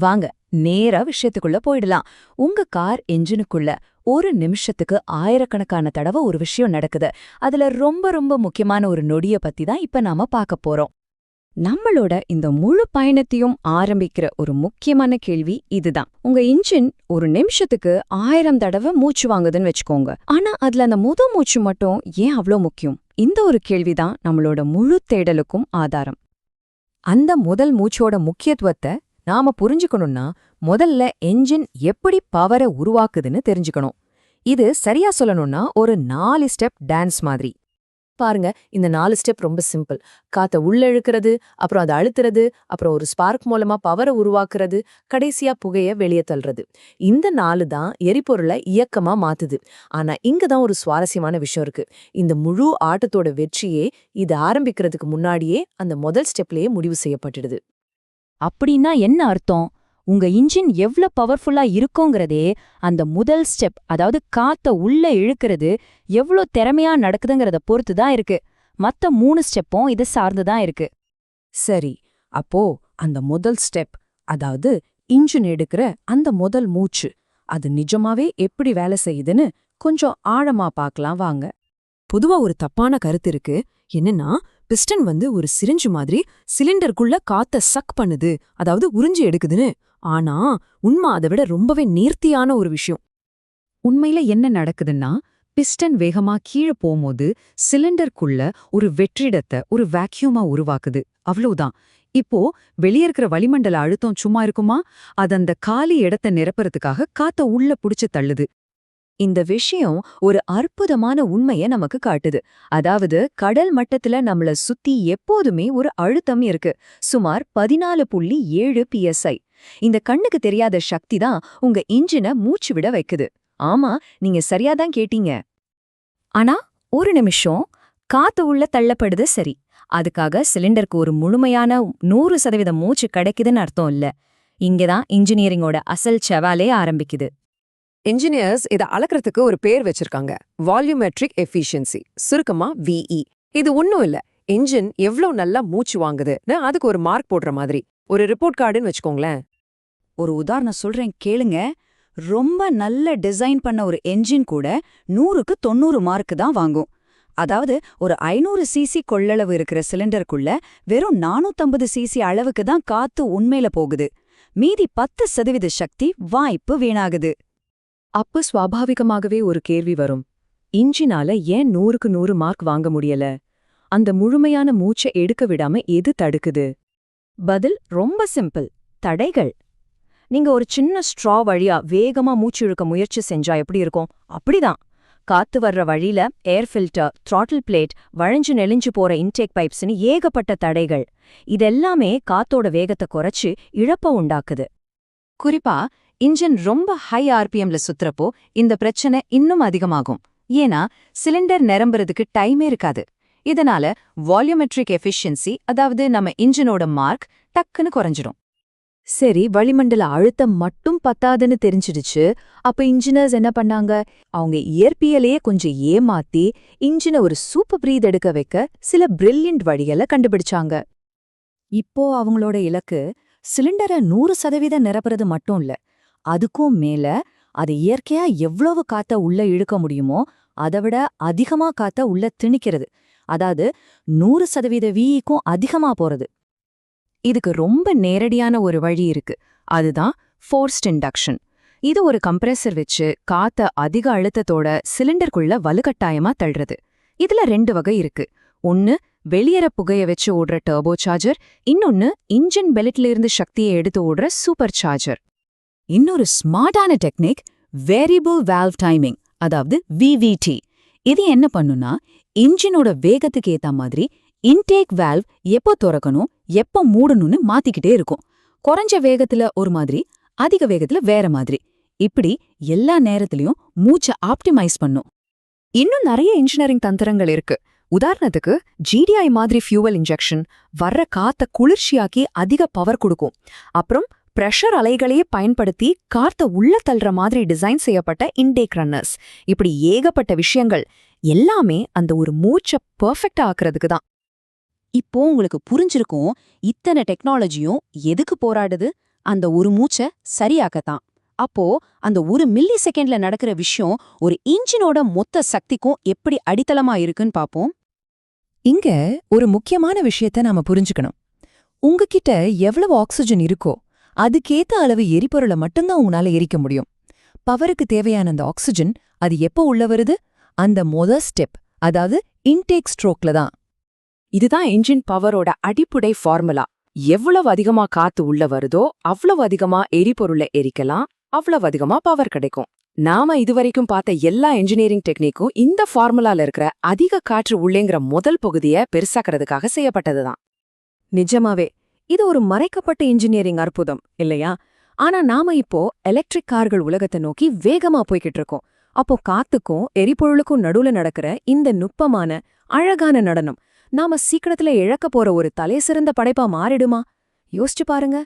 வாங்க நேரா விஷயத்துக்குள்ள போயிடலாம். உங்க கார் என்ஜினுக்குள்ள ஒரு நிமிஷத்துக்கு ஆயிரக்கணக்கான தடவை ஒரு விஷயம் நடக்குது. அதுல ரொம்ப ரொம்ப முக்கியமான ஒரு நொடிய பத்தி தான் இப்ப நாம பார்க்க போறோம். நம்மளோட இந்த முழு பயணத்தையும் ஆரம்பிக்கிற ஒரு முக்கியமான கேள்வி இதுதான். உங்க இன்ஜின் ஒரு நிமிஷத்துக்கு ஆயிரம் தடவை மூச்சு வாங்குதுன்னு வச்சுக்கோங்க. ஆனா அதுல அந்த முத மூச்சு மட்டும் ஏன் அவ்ளோ முக்கியம்? இந்த ஒரு கேள்விதான் நம்மளோட முழு தேடலுக்கும் ஆதாரம். அந்த முதல் மூச்சோட முக்கியத்துவத்தை நாம புரிஞ்சுக்கணும்னா முதல்ல என்ஜின் எப்படி பவரை உருவாக்குதுன்னு தெரிஞ்சுக்கணும். இது சரியா சொல்லணும்னா ஒரு நாலு ஸ்டெப் டான்ஸ் மாதிரி. பாருங்க இந்த நாலு ஸ்டெப் ரொம்ப சிம்பிள் காத்த உள்ள இழுக்கிறது அப்புறம் அதை அழுத்துறது அப்புறம் ஒரு ஸ்பார்க் மூலமா பவரை உருவாக்குறது கடைசியா புகைய வெளியே தள்ளுறது. இந்த நாலு தான் எரிபொருளை இயக்கமா மாத்துது. ஆனா இங்க தான் ஒரு சுவாரஸ்யமான விஷயம் இருக்கு. இந்த முழு ஆட்டத்தோட வெற்றியே இது ஆரம்பிக்கிறதுக்கு முன்னாடியே அந்த முதல் ஸ்டெப்லயே முடிவு செய்யப்பட்டுடுது. அப்படின்னா என்ன அர்த்தம்? உங்க இன்ஜின் எவ்ளோ பவர்ஃபுல்லா இருக்குங்கிறதே அந்த முதல் ஸ்டெப் அதாவது காத்த உள்ள இழுக்கிறது எவ்ளோ திறமையா நடக்குதுங்கிறத பொறுத்து தான் இருக்கு. மத்த மூணு ஸ்டெப்பும் இதை சார்ந்து தான் இருக்கு. சரி அப்போ அந்த முதல் ஸ்டெப் அதாவது இன்ஜின் எடுக்கிற அந்த முதல் மூச்சு அது நிஜமாவே எப்படி வேலை செய்யுதுன்னு கொஞ்சம் ஆழமா பார்க்கலாம் வாங்க. பொதுவா ஒரு தப்பான கருத்து இருக்கு. என்னன்னா பிஸ்டன் வந்து ஒரு சிரிஞ்சு மாதிரி சிலிண்டருக்குள்ள காத்த சக் பண்ணுது. அதாவது உறிஞ்சி எடுக்குதுன்னு. ஆனா உண்மை அதை விட ரொம்பவே நேர்த்தியான ஒரு விஷயம். உண்மையில என்ன நடக்குதுன்னா பிஸ்டன் வேகமா கீழே போகும்போது சிலிண்டருக்குள்ள ஒரு வெற்றிடத்தை ஒரு வேக்யூமா உருவாக்குது. அவ்வளவுதான். இப்போ வெளியே இருக்கிற வளிமண்டல அழுத்தம் சும்மா இருக்குமா? அது அந்த காலி இடத்தை நிரப்புறதுக்காக காத்த உள்ள புடிச்சு தள்ளுது. இந்த விஷயம் ஒரு அற்புதமான உண்மைய நமக்கு காட்டுது. அதாவது கடல் மட்டத்துல நம்மள சுத்தி எப்போதுமே ஒரு அழுத்தம் இருக்கு. சுமார் பதினாலு புள்ளி ஏழு பிஎஸ்ஐ இந்த கண்ணுக்கு தெரியாத சக்தி தான் உங்க இன்ஜினை மூச்சு விட வைக்குது. ஆமா நீங்க சரியாதான் கேட்டீங்க. ஆனா ஒரு நிமிஷம் காத்து உள்ள தள்ளப்படுது சரி. அதுக்காக சிலிண்டருக்கு ஒரு முழுமையான நூறு சதவீத மூச்சு கிடைக்குதுன்னு அர்த்தம் இல்ல. இங்கதான் இன்ஜினியரிங்கோட அசல் செவாலே ஆரம்பிக்குது. இன்ஜினியர்ஸ் இதை அளக்கிறதுக்கு ஒரு பேர் வச்சிருக்காங்க. வால்யூமெட்ரிக் எஃபிஷியன்சி சுருக்கமா விஇ இது ஒன்றும் இல்ல. இன்ஜின் எவ்வளவு நல்லா மூச்சு வாங்குதுன்னு அதுக்கு ஒரு மார்க் போடுற மாதிரி. ஒரு ரிப்போர்ட் கார்டுன்னு வச்சுக்கோங்களேன். ஒரு உதாரணம் சொல்றேன் கேளுங்க. ரொம்ப நல்ல டிசைன் பண்ண ஒரு என்ஜின் கூட நூறுக்கு தொண்ணூறு மார்க்கு தான் வாங்கும். அதாவது ஒரு ஐநூறு சிசி கொள்ளளவு இருக்கிற சிலிண்டருக்குள்ள வெறும் நானூத்தம்பது சிசி அளவுக்கு தான் காத்து உண்மையில போகுது. மீதி பத்து சதவீத சக்தி வாய்ப்பு வீணாகுது. அப்ப சுவாபாவிகமாகவே ஒரு கேள்வி வரும். இன்ஜினால ஏன் நூறுக்கு நூறு மார்க் வாங்க முடியல? அந்த முழுமையான மூச்சை எடுக்க விடாம எது தடுக்குது? பதில் ரொம்ப சிம்பிள். தடைகள். நீங்க ஒரு சின்ன ஸ்ட்ரா வழியா வேகமா மூச்சு இழுக்க முயற்சி செஞ்சா எப்படி இருக்கும்? அப்படிதான். காத்து வர்ற வழியில ஏர் ஃபில்டர் த்ராட்டில் பிளேட் வளைஞ்சு நெளிஞ்சு போற இன்டேக் பைப்ஸ்னு ஏகப்பட்ட தடைகள். இதெல்லாமே காத்தோட வேகத்தை குறைச்சு இழப்ப உண்டாக்குது. குறிப்பா இன்ஜின் ரொம்ப ஹை ஆர்பிஎம்ல சுத்துறப்போ இந்த பிரச்சனை இன்னும் அதிகமாகும். ஏன்னா சிலிண்டர் நிரம்புறதுக்கு டைமே இருக்காது. இதனால வால்யூமெட்ரிக் எஃபிஷியன்சி அதாவது நம்ம இன்ஜினோட மார்க் டக்குன்னு குறைஞ்சிடும் சரி வளிமண்டல அழுத்தம் மட்டும் பத்தாதுன்னு தெரிஞ்சிடுச்சு. அப்ப இன்ஜினியர்ஸ் என்ன பண்ணாங்க? அவங்க இயற்பியலையே கொஞ்சம் ஏமாத்தி இன்ஜினை ஒரு சூப்பர் பிரீத் எடுக்க வைக்க சில பிரில்லியன்ட் வழிகளை கண்டுபிடிச்சாங்க. இப்போ அவங்களோட இலக்கு சிலிண்டரை நூறு சதவீதம் நிரப்புறது மட்டும் இல்ல அதுக்கும் மேல அது இயற்கையா எவ்வளவு காத்த உள்ள இழுக்க முடியுமோ அதை விட அதிகமா காத்த உள்ள திணிக்கிறது. அதாவது நூறு சதவீத வீக்கும் அதிகமா போறது. இதுக்கு ரொம்ப நேரடியான ஒரு வழி இருக்கு. அதுதான் ஃபோர்ஸ்ட் இண்டக்ஷன் இது ஒரு கம்ப்ரெசர் வச்சு காத்த அதிக அழுத்தத்தோட சிலிண்டருக்குள்ள வலுக்கட்டாயமா தள்ளுறது. இதுல ரெண்டு வகை இருக்கு. ஒன்னு வெளியேற புகைய வச்சு ஓடுற டர்போ சார்ஜர் இன்னொன்னு இன்ஜின் பெலட்ல இருந்து சக்தியை எடுத்து ஓடுற சூப்பர் சார்ஜர் இன்னொரு ஸ்மார்ட்டான டெக்னிக் வேரியபிள் வால்வ் டைமிங் அதாவது விவிடி இது என்ன பண்ணுனா இன்ஜினோட வேகத்துக்கு ஏத்த மாதிரி இன்டேக் வேல்வ் எப்போ திறக்கணும் எப்போ மூடணும்னு மாத்திக்கிட்டே இருக்கும். குறைஞ்ச வேகத்துல ஒரு மாதிரி அதிக வேகத்துல வேற மாதிரி. இப்படி எல்லா நேரத்திலையும் மூச்சை ஆப்டிமைஸ் பண்ணும். இன்னும் நிறைய இன்ஜினியரிங் தந்திரங்கள் இருக்கு. உதாரணத்துக்கு ஜிடிஐ மாதிரி ஃபியூவல் இன்ஜெக்ஷன் வர்ற காத்த குளிர்ச்சியாக்கி அதிக பவர் கொடுக்கும். அப்புறம் பிரஷர் அலைகளையே பயன்படுத்தி கார்த்த உள்ள தள்ளுற மாதிரி டிசைன் செய்யப்பட்ட இன்டேக் ரன்னர்ஸ் இப்படி ஏகப்பட்ட விஷயங்கள் எல்லாமே அந்த ஒரு மூச்சை பர்ஃபெக்டா ஆக்குறதுக்கு தான். இப்போ உங்களுக்கு புரிஞ்சிருக்கும் இத்தனை டெக்னாலஜியும் எதுக்கு போராடுது? அந்த ஒரு மூச்சை சரியாக்கத்தான் அப்போ அந்த ஒரு மில்லி செகண்ட்ல நடக்கிற விஷயம் ஒரு இன்ஜினோட மொத்த சக்திக்கும் எப்படி அடித்தளமா இருக்குன்னு பாப்போம் இங்க ஒரு முக்கியமான விஷயத்த நாம புரிஞ்சுக்கணும். உங்ககிட்ட எவ்வளவு ஆக்சிஜன் இருக்கோ அதுக்கேத்த அளவு எரிபொருளை மட்டும்தான் உங்களால எரிக்க முடியும். பவருக்கு தேவையான அந்த ஆக்சிஜன் அது எப்போ உள்ள வருது? அந்த மொத ஸ்டெப் அதாவது இன்டேக் ஸ்ட்ரோக்ல தான். இதுதான் என்ஜின் பவரோட அடிப்படை ஃபார்முலா எவ்வளவு அதிகமா காத்து உள்ள வருதோ அவ்வளவு அதிகமா எரிபொருளை எரிக்கலாம் அவ்வளவு அதிகமா பவர் கிடைக்கும். நாம இதுவரைக்கும் பார்த்த எல்லா இன்ஜினியரிங் டெக்னிக்கும் இந்த ஃபார்முலால இருக்கிற அதிக காற்று உள்ளேங்கிற முதல் பகுதியை பெருசாக்கிறதுக்காக செய்யப்பட்டதுதான். நிஜமாவே இது ஒரு மறைக்கப்பட்ட இன்ஜினியரிங் அற்புதம் இல்லையா? ஆனா நாம இப்போ எலக்ட்ரிக் கார்கள் உலகத்தை நோக்கி வேகமா போய்கிட்டு இருக்கோம். அப்போ காத்துக்கும் எரிபொருளுக்கும் நடுவுல நடக்கிற இந்த நுட்பமான அழகான நடனம் நாம சீக்கிரத்துல இழக்க போற ஒரு தலை சிறந்த படைப்பா மாறிடுமா? யோசிச்சு பாருங்க.